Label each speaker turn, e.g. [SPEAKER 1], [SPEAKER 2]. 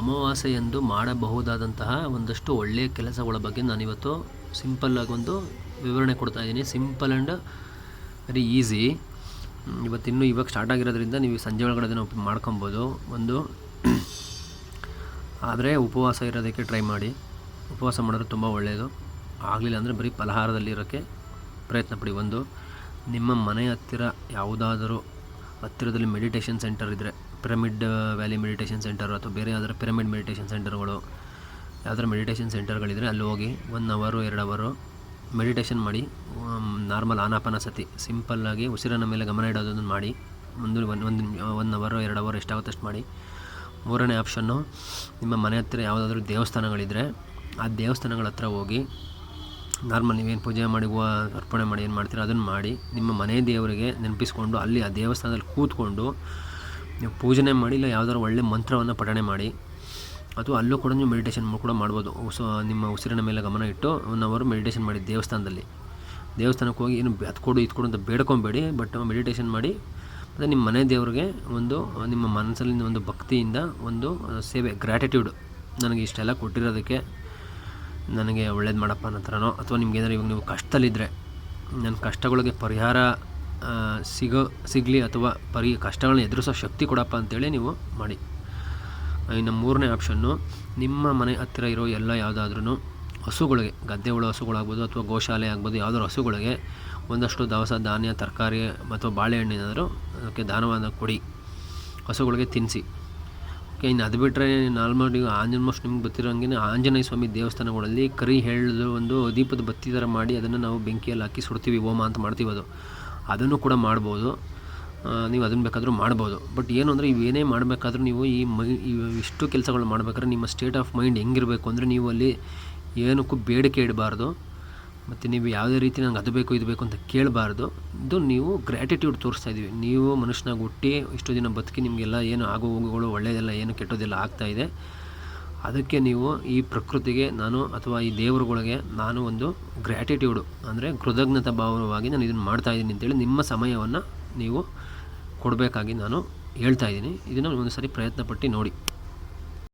[SPEAKER 1] ಅಮಾವಾಸ್ಯೆಯಂದು ಮಾಡಬಹುದಾದಂತಹ ಒಂದಷ್ಟು ಒಳ್ಳೆಯ ಕೆಲಸಗಳ ಬಗ್ಗೆ ನಾನಿವತ್ತು ಸಿಂಪಲ್ಲಾಗಿ ಒಂದು ವಿವರಣೆ ಕೊಡ್ತಾ ಇದ್ದೀನಿ. Simple and very easy. ಇವತ್ತಿನ್ನೂ ಇವಾಗ ಸ್ಟಾರ್ಟ್ ಆಗಿರೋದ್ರಿಂದ ನೀವು ಸಂಜೆ ಒಳಗಡೆ ಅದನ್ನು ಮಾಡ್ಕೊಬೋದು. ಒಂದು, ಆದರೆ ಉಪವಾಸ ಇರೋದಕ್ಕೆ ಟ್ರೈ ಮಾಡಿ. ಉಪವಾಸ ಮಾಡಿದ್ರೆ ತುಂಬ ಒಳ್ಳೆಯದು ಆಗಲಿಲ್ಲ ಅಂದರೆ ಬರೀ ಫಲಹಾರದಲ್ಲಿರೋಕ್ಕೆ ಪ್ರಯತ್ನ ಪಡಿ. ಒಂದು, ನಿಮ್ಮ ಮನೆಯ ಹತ್ತಿರ ಯಾವುದಾದರೂ ಹತ್ತಿರದಲ್ಲಿ ಮೆಡಿಟೇಷನ್ ಸೆಂಟರ್ ಇದ್ದರೆ ಪಿರಮಿಡ್ ವ್ಯಾಲಿ ಮೆಡಿಟೇಷನ್ ಸೆಂಟರ್ ಅಥವಾ ಬೇರೆ ಯಾವ್ದಾರು ಪಿರಮಿಡ್ ಮೆಡಿಟೇಷನ್ ಸೆಂಟರ್ಗಳು ಯಾವ್ದಾರು ಮೆಡಿಟೇಷನ್ ಸೆಂಟರ್ಗಳಿದ್ರೆ ಅಲ್ಲಿ ಹೋಗಿ ಒನ್ ಅವರು ಎರಡು ಅವರು ಮೆಡಿಟೇಷನ್ ಮಾಡಿ ನಾರ್ಮಲ್ ಆನಾಪಾನಸತಿ ಸಿಂಪಲ್ಲಾಗಿ ಉಸಿರನ್ನ ಮೇಲೆ ಗಮನ ಇಡೋದನ್ನು ಮಾಡಿ, ಒಂದು ಒಂದು ಒಂದು ಒನ್ ಅವರು ಎರಡು ಅವರ್ ಎಷ್ಟಾಗುತ್ತೆ ಅಷ್ಟು ಮಾಡಿ. ಮೂರನೇ ಆಪ್ಷನ್ನು ನಿಮ್ಮ ಮನೆ ಹತ್ತಿರ ಯಾವುದಾದ್ರೂ ದೇವಸ್ಥಾನಗಳಿದ್ದರೆ ಆ ದೇವಸ್ಥಾನಗಳ ಹತ್ರ ಹೋಗಿ ನಾರ್ಮಲ್ ನೀವೇನು ಪೂಜೆ ಮಾಡಿ ಹೂವು ಅರ್ಪಣೆ ಮಾಡಿ ಏನು ಮಾಡ್ತೀರ ಅದನ್ನು ಮಾಡಿ ನಿಮ್ಮ ಮನೆ ದೇವರಿಗೆ ನೆನಪಿಸ್ಕೊಂಡು ಅಲ್ಲಿ ಆ ದೇವಸ್ಥಾನದಲ್ಲಿ ಕೂತ್ಕೊಂಡು ನೀವು ಪೂಜನೆ ಮಾಡಿ ಇಲ್ಲ ಯಾವ್ದಾದ್ರು ಒಳ್ಳೆ ಮಂತ್ರವನ್ನು ಪಠಣೆ ಮಾಡಿ, ಅಥವಾ ಅಲ್ಲೂ ಕೂಡ ನೀವು ಮೆಡಿಟೇಷನ್ ಕೂಡ ಮಾಡ್ಬೋದು. ಸೊ ನಿಮ್ಮ ಉಸಿರಿನ ಮೇಲೆ ಗಮನ ಇಟ್ಟು ಒನ್ ಅವರು ಮೆಡಿಟೇಷನ್ ಮಾಡಿ ದೇವಸ್ಥಾನದಲ್ಲಿ. ದೇವಸ್ಥಾನಕ್ಕೆ ಹೋಗಿ ಏನು ಅದು ಕೊಡು ಇದು ಕೊಡು ಅಂತ ಬೇಡ್ಕೊಬೇಡಿ, ಬಟ್ ಮೆಡಿಟೇಷನ್ ಮಾಡಿ, ಮತ್ತು ನಿಮ್ಮ ಮನೆ ದೇವರಿಗೆ ಒಂದು, ನಿಮ್ಮ ಮನಸ್ಸಲ್ಲಿ ಒಂದು ಭಕ್ತಿಯಿಂದ ಒಂದು ಸೇವೆ ಗ್ರ್ಯಾಟಿಟ್ಯೂಡ್ ನನಗೆ ಇಷ್ಟೆಲ್ಲ ಕೊಟ್ಟಿರೋದಕ್ಕೆ ನನಗೆ ಒಳ್ಳೇದು ಮಾಡಪ್ಪ ಅನ್ನೋ ಥರನೋ, ಅಥವಾ ನಿಮ್ಗೆ ಏನಾದ್ರು ಇವಾಗ ನೀವು ಕಷ್ಟದಲ್ಲಿದ್ದರೆ ನನ್ನ ಕಷ್ಟಗಳಿಗೆ ಪರಿಹಾರ ಸಿಗೋ, ಸಿಗಲಿ ಅಥವಾ ಪರಿ, ಕಷ್ಟಗಳನ್ನ ಎದುರಿಸೋ ಶಕ್ತಿ ಕೊಡಪ್ಪ ಅಂತೇಳಿ ನೀವು ಮಾಡಿ. ಇನ್ನು ಮೂರನೇ ಆಪ್ಷನ್ನು ನಿಮ್ಮ ಮನೆ ಹತ್ತಿರ ಇರೋ ಎಲ್ಲ ಯಾವುದಾದ್ರೂ ಹಸುಗಳಿಗೆ, ಗದ್ದೆ ಉಳೋ ಹಸುಗಳಾಗ್ಬೋದು ಅಥವಾ ಗೋಶಾಲೆ ಆಗ್ಬೋದು, ಯಾವುದಾದ್ರು ಹಸುಗಳಿಗೆ ಒಂದಷ್ಟು ದವಸ, ಧಾನ್ಯ, ತರಕಾರಿ ಅಥವಾ ಬಾಳೆಹಣ್ಣು ಏನಾದರೂ ಅದಕ್ಕೆ ದಾನವಾದ ಕೊಡಿ. ಹಸುಗಳಿಗೆ ತಿನ್ನಿಸಿ ಓಕೆ, ಇನ್ನು ಅದು ಬಿಟ್ಟರೆ ನಾರ್ಮಲ್ ನೀವು ಆಲ್ಮೋಸ್ಟ್ ನಿಮ್ಗೆ ಗೊತ್ತಿರೋಂಗೆ ಆಂಜನೇಯ ಸ್ವಾಮಿ ದೇವಸ್ಥಾನಗಳಲ್ಲಿ ಕರಿ ಹೇಳಿದ್ರು ಒಂದು ದೀಪದ ಬತ್ತಿ ಥರ ಮಾಡಿ ಅದನ್ನು ನಾವು ಬೆಂಕಿಯಲ್ಲಿ ಹಾಕಿ ಸುಡ್ತೀವಿ, ಹೋಮ ಅಂತ ಮಾಡ್ತೀವಿ ಅದು. ಅದನ್ನು ಕೂಡ ಮಾಡ್ಬೋದು. ನೀವು ಅದನ್ನು ಬೇಕಾದರೂ ಮಾಡ್ಬೋದು. ಬಟ್ ಏನು ಅಂದರೆ ಇವೇನೇ ಮಾಡಬೇಕಾದ್ರೂ ನೀವು ಈ ಮೈ ಇವ್ ಇಷ್ಟು ಕೆಲಸಗಳು ಮಾಡ್ಬೇಕಾದ್ರೆ ನಿಮ್ಮ ಸ್ಟೇಟ್ ಆಫ್ ಮೈಂಡ್ ಹೆಂಗಿರಬೇಕು ಅಂದರೆ ನೀವು ಅಲ್ಲಿ ಏನಕ್ಕೂ ಬೇಡಿಕೆ ಇಡಬಾರ್ದು. ಮತ್ತು ನೀವು ಯಾವುದೇ ರೀತಿ ನಂಗೆ ಅದು ಬೇಕು, ಇದು ಬೇಕು ಅಂತ ಕೇಳಬಾರ್ದು. ಇದು ನೀವು ಗ್ರ್ಯಾಟಿಟ್ಯೂಡ್ ತೋರಿಸ್ತಾ ಇದ್ದೀವಿ. ನೀವು ಮನುಷ್ಯನಾಗಿ ಹುಟ್ಟಿ ಇಷ್ಟು ದಿನ ಬದುಕಿ ನಿಮಗೆಲ್ಲ ಏನು ಆಗೋ ಹೋಗುಗಳು ಒಳ್ಳೆಯದೆಲ್ಲ ಏನು ಕೆಟ್ಟೋದೆಲ್ಲ ಆಗ್ತಾ ಇದೆ. ಅದಕ್ಕೆ ನೀವು ಈ ಪ್ರಕೃತಿಗೆ ನಾನು ಅಥವಾ ಈ ದೇವರುಗಳಿಗೆ ನಾನು ಒಂದು ಗ್ರ್ಯಾಟಿಟ್ಯೂಡು ಅಂದರೆ ಕೃತಜ್ಞತಾ ಭಾವವಾಗಿ ನಾನು ಇದನ್ನು ಮಾಡ್ತಾ ಇದ್ದೀನಿ ಅಂತೇಳಿ ನಿಮ್ಮ ಸಮಯವನ್ನು ನೀವು ಕೊಡಬೇಕಾಗಿ ನಾನು ಹೇಳ್ತಾ ಇದ್ದೀನಿ. ಇದನ್ನು ಒಂದು ಸರಿ ಪ್ರಯತ್ನಪಟ್ಟು ನೋಡಿ.